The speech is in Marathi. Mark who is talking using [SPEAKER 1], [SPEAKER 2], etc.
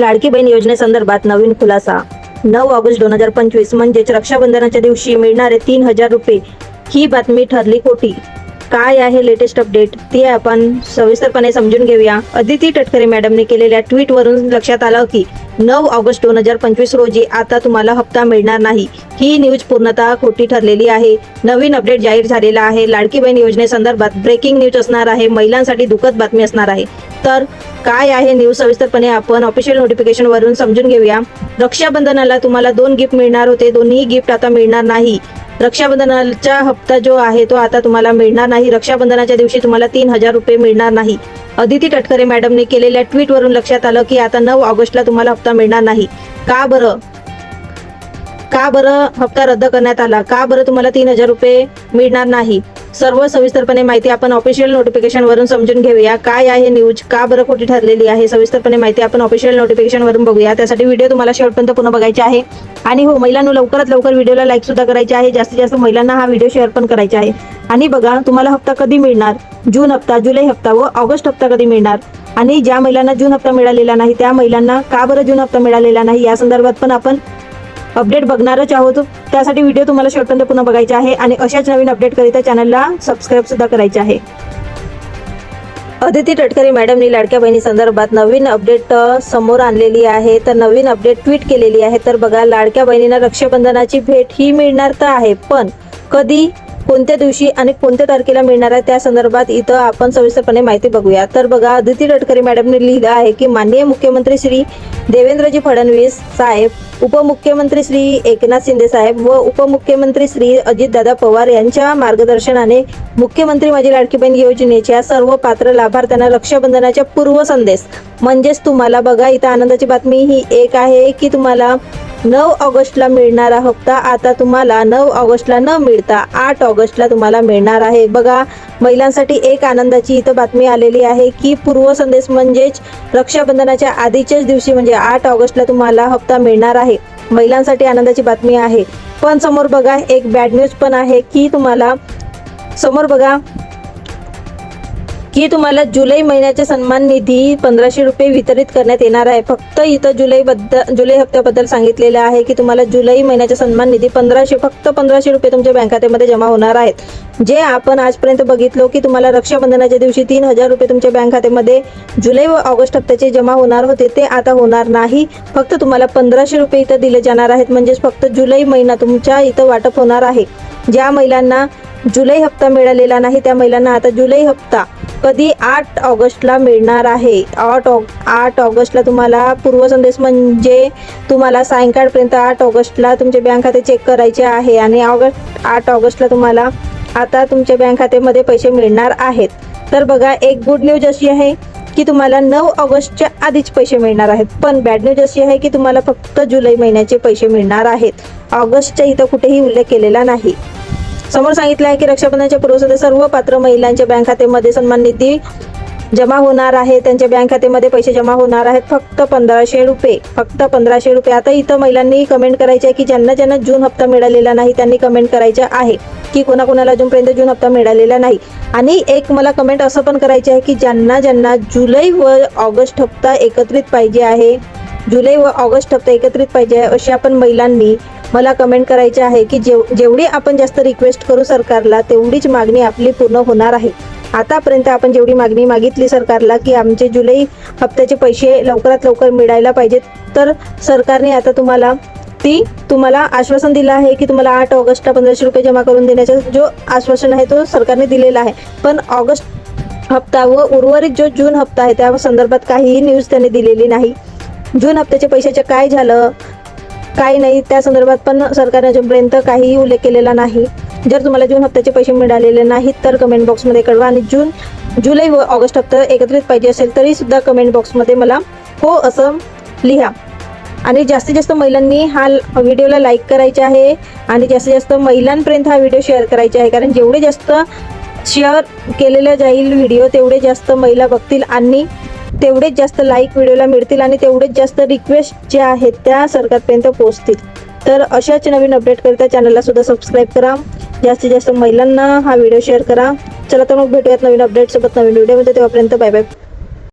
[SPEAKER 1] लाडकी बहीण योजनेसंदर्भात नवीन खुलासा. नऊ ऑगस्ट दोन हजार पंचवीस म्हणजेच रक्षाबंधनाच्या दिवशी मिळणारे तीन हजार रुपये ही बातमी ठरली खोटी. काय आहे लेटेस्ट अपडेट? ती आपण सविस्तरपणे समजून घेऊया. अदिती टटकरे मॅडमने केलेल्या ट्विटवरून लक्षात आलं की नऊ ऑगस्ट दोन हजार पंचवीस रोजी आता तुम्हाला हप्ता मिळणार नाही. ही न्यूज पूर्णतः खोटी ठरलेली आहे. नवीन अपडेट जाहीर झालेला आहे. लाडकी बहीण योजनेसंदर्भात ब्रेकिंग न्यूज असणार आहे. महिलांसाठी दुःखद बातमी असणार आहे. तर काय आहे न्यूज सविस्तरपणे आपण ऑफिशियल नोटिफिकेशन वरून समजून घेऊया. रक्षाबंधनाला तुम्हाला दोन गिफ्ट मिळणार होते. दोन्ही गिफ्ट आता मिळणार नाही. रक्षाबंधनाचा हप्ता जो आहे तो आता तुम्हाला मिळणार नाही. रक्षाबंधनाच्या दिवशी तुम्हाला तीन हजार रुपये मिळणार नाही. अदिती टटकरे मॅडमने केलेल्या ट्विटवरून लक्षात आलं की आता नऊ ऑगस्टला तुम्हाला हप्ता मिळणार नाही. का बरं? का बरं हप्ता रद्द करण्यात आला? का बरं तुम्हाला तीन हजार रुपये मिळणार नाही? सर्व सविस्तरपणे माहिती आपण ऑफिशियल नोटिफिकेशन वरून समजून घेऊया. काय आहे न्यूज का बरं खोटी ठरलेली आहे? सविस्तरपणे माहिती आपण ऑफिशियल नोटिफिकेशन वरून बघूया. त्यासाठी व्हिडिओ तुम्हाला शेवटपर्यंत पुन्हा बघायचा आहे. आणि हो महिलांनो लवकरात लवकर व्हिडिओला लाईक सुद्धा करायचे आहे. जास्तीत जास्त महिलांना हा व्हिडिओ शेअर पण करायचा आहे. आणि बघा तुम्हाला हप्ता कधी मिळणार? जून हप्ता जुलै हप्ता व ऑगस्ट हप्ता कधी मिळणार? आणि ज्या महिलांना जून हप्ता मिळालेला नाही त्या महिलांना का बरं जून हप्ता मिळालेला नाही? या संदर्भात पण आपण अपडेट बघणारच आहोत. त्यासाठी व्हिडिओ तुम्हाला शेवटपर्यंत पुन्हा बघायचा आहे आणि अशाच नवीन अपडेट करिता चॅनलला सबस्क्राईब सुद्धा करायचे आहे. अदिती तटकरे मॅडमनी लाडक्या बहिणी संदर्भात नवीन अपडेट समोर आणलेली आहे. तर नवीन अपडेट ट्विट केलेली आहे. तर बघा लाडक्या बहिणींना रक्षाबंधनाची भेट ही मिळणार तर आहे पण कधी कोणत्या दिवशी आणि कोणत्या तारखेला मिळणार आहे त्या संदर्भात इथं आपण सविस्तरपणे माहिती बघूया. तर बघा अदिती तटकरे मॅडमने लिहिलं आहे की माननीय मुख्यमंत्री श्री देवेंद्रजी फडणवीस साहेब उपमुख्यमंत्री श्री एकनाथ शिंदे साहेब व उपमुख्यमंत्री श्री अजितदादा पवार यांच्या मार्गदर्शनाने मुख्यमंत्री माझी लाडकी बहीण योजनेच्या सर्व पात्र लाभार्थ्यांना रक्षाबंधनाच्या पूर्व संदेश म्हणजेच तुम्हाला बघा इथं आनंदाची बातमी ही एक आहे की तुम्हाला नऊ ऑगस्टला मिळणारा हप्ता आता तुम्हाला नऊ ऑगस्टला न मिळता आठ ऑगस्टला तुम्हाला मिळणार आहे. बघा महिलांसाठी एक आनंदाची इथं बातमी आलेली आहे की पूर्व संदेश म्हणजेच रक्षाबंधनाच्या आधीच्याच दिवशी म्हणजे आठ ऑगस्टला तुम्हाला हप्ता मिळणार आहे. महिलांसाठी आनंदाची बातमी आहे. पण समोर बघा एक बॅड न्यूज पण आहे की तुम्हाला समोर बघा की तुम्हाला जुलै महिन्याचे सन्मान निधी पंधराशे रुपये वितरित करण्यात येणार आहे. फक्त इथं जुलै बद्दल जुलै हप्त्याबद्दल सांगितलेलं आहे की तुम्हाला जुलै महिन्याच्या सन्मान निधी पंधराशे फक्त पंधराशे रुपये तुमच्या बँक खात्यामध्ये जमा होणार आहेत. जे आपण आजपर्यंत बघितलो की तुम्हाला रक्षाबंधनाच्या दिवशी तीन हजार रुपये तुमच्या बँक खात्यामध्ये जुलै व ऑगस्ट हप्त्याचे जमा होणार होते ते आता होणार नाही. फक्त तुम्हाला पंधराशे रुपये इथं दिले जाणार आहेत म्हणजेच फक्त जुलै महिना तुमच्या इथं वाटप होणार आहे. ज्या महिलांना जुलै हप्ता मिळालेला नाही त्या महिलांना आता जुलै हप्ता कधी आठ ऑगस्टला मिळणार आहे. आठ ऑग आठ ऑगस्टला तुम्हाला पूर्वसंदेश म्हणजे तुम्हाला सायंकाळपर्यंत आठ ऑगस्टला तुमचे बँक खाते चेक करायचे आहे आणि ऑगस्ट आठ ऑगस्टला तुम्हाला आता तुमच्या बँक खात्यामध्ये पैसे मिळणार आहेत. तर बघा एक गुड न्यूज अशी आहे की तुम्हाला नऊ ऑगस्टच्या आधीच पैसे मिळणार आहेत. पण बॅड न्यूज अशी आहे की तुम्हाला फक्त जुलै महिन्याचे पैसे मिळणार आहेत. ऑगस्टच्या इथं कुठेही उल्लेख केलेला नाही. समोर सांगितलं आहे की रक्षाबंधनाच्या पूर्वसंध्या सर्व पात्र महिलांच्या बँक खात्यामध्ये सन्मान निधी जमा होणार आहे. त्यांच्या बँक खात्यामध्ये पैसे जमा होणार आहेत. फक्त पंधराशे रुपये. फक्त पंधराशे रुपये. आता इथं महिलांनी कमेंट करायचे आहे की ज्यांना ज्यांना जून हप्ता मिळालेला नाही त्यांनी कमेंट करायचं आहे की कोणाकोणाला अजूनपर्यंत जून हप्ता मिळालेला नाही. आणि एक मला कमेंट असं पण करायचं आहे की ज्यांना ज्यांना जुलै व ऑगस्ट हप्ता एकत्रित पाहिजे आहे जुलै व ऑगस्ट हप्ता एकत्रित पाहिजे आहे अशा पण महिलांनी मला कमेंट करायचे आहे की जेव जेवढी आपण जास्त रिक्वेस्ट करू सरकारला तेवढीच मागणी आपली पूर्ण होणार आहे. आतापर्यंत आपण जेवढी मागणी मागितली सरकारला की आमचे जुलै हप्त्याचे पैसे लवकरात लवकर मिळायला पाहिजेत तर सरकारने आता तुम्हाला ती तुम्हाला आश्वासन दिलं आहे की तुम्हाला आठ ऑगस्टला पंधराशे रुपये जमा करून देण्याचा जो आश्वासन आहे तो सरकारने दिलेला आहे. पण ऑगस्ट हप्ता व उर्वरित जो जून हप्ता आहे त्या संदर्भात काहीही न्यूज त्यांनी दिलेली नाही. जून हप्त्याच्या पैशाचं काय झालं? काही नाही त्या संदर्भात पण सरकारने अजूनपर्यंत काहीही उल्लेख केलेला नाही जर तुम्हाला जून हप्त्याचे पैसे मिळालेले नाहीत तर कमेंट बॉक्समध्ये कळवा आणि जून जुलै व ऑगस्ट हप्ता एकत्रित पाहिजे असेल तरी सुद्धा कमेंट बॉक्समध्ये मला हो असं लिहा. आणि जास्तीत जास्त महिलांनी हा व्हिडिओला लाईक करायचे आहे आणि जास्तीत जास्त महिलांपर्यंत हा व्हिडिओ शेअर करायचा आहे. कारण जेवढे जास्त शेअर केलेलं जाईल व्हिडिओ तेवढे जास्त महिला बघतील आणि तेवढेच जास्त लाईक व्हिडिओला मिळतील आणि तेवढेच जास्त रिक्वेस्ट ज्या आहेत त्या सरकारपर्यंत पोहोचतील. तर अशाच नवीन अपडेट करता चॅनलला सुद्धा सबस्क्राईब करा. जास्तीत जास्त महिलांना हा व्हिडिओ शेअर करा. चला तर मग भेटूयात नवीन अपडेटसोबत नवीन व्हिडिओमध्ये तेव्हापर्यंत बाय बाय